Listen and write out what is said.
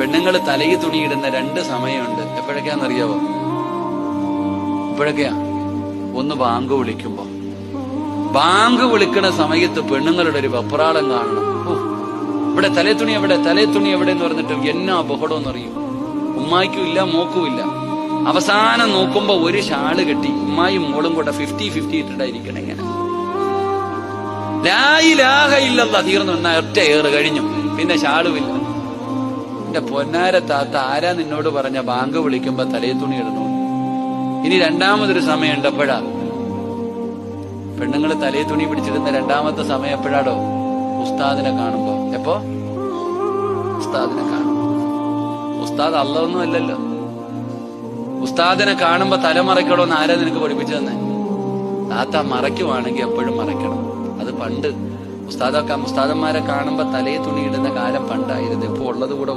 പെണ്ണുങ്ങൾ തലയിൽ തുണിയിടുന്ന രണ്ട് സമയമുണ്ട്. എപ്പോഴൊക്കെയാണെന്നറിയാവോ? ഇപ്പോഴൊക്കെയാ. ഒന്ന് ബാങ്ക് വിളിക്കുമ്പോ. ബാങ്ക് വിളിക്കുന്ന സമയത്ത് പെണ്ണുങ്ങളുടെ ഒരു വെപ്രാളം കാണണം. ഇവിടെ തലേ തുണി എവിടെ? തലേ തുണി എവിടെ എന്ന് പറഞ്ഞിട്ട് എന്നാ അപകടം എന്നറിയും ഉമ്മായിക്കും ഇല്ല മോക്കും ഇല്ല. അവസാനം നോക്കുമ്പോ ഒരു ഷാൾ കെട്ടി ഉമ്മായും മോളും കൂടെ ഫിഫ്റ്റി ഫിഫ്റ്റി ഇട്ടിട്ടായിരിക്കണം ഇങ്ങനെ. ലായിലാഹ ഇല്ലല്ല തീർന്നു. എന്നാ ഒറ്റ ഏറ് കഴിഞ്ഞു. പിന്നെ ഷാളുമില്ല എന്റെ പൊന്നാര താത്ത ആരാ നിന്നോട് പറഞ്ഞ ബാങ്ക് വിളിക്കുമ്പോ തലേ തുണി ഇടുന്നു? ഇനി രണ്ടാമതൊരു സമയം ഉണ്ടപ്പോഴാ. പെണ്ണുങ്ങൾ തലേ തുണി പിടിച്ചിരുന്ന രണ്ടാമത്തെ സമയം എപ്പോഴാടോ? ഉസ്താദിനെ കാണുമ്പോ. എപ്പോ? ഉസ്താദിനെ കാണും ഉസ്താദ് അല്ലൊന്നും അല്ലല്ലോ. ഉസ്താദിനെ കാണുമ്പോ തല മറയ്ക്കണോന്ന് ആരാ നിനക്ക് പഠിപ്പിച്ചു തന്നെ? താത്ത മറയ്ക്കുവാണെങ്കിൽ എപ്പോഴും മറയ്ക്കണം. അത് പണ്ട് ഉസ്താദൊക്കെ ഉസ്താദന്മാരെ കാണുമ്പോ തലേ തുണി ഇടുന്ന കാലം പണ്ടായിരുന്നു. ഇപ്പൊ ഉള്ളത് കൂടെ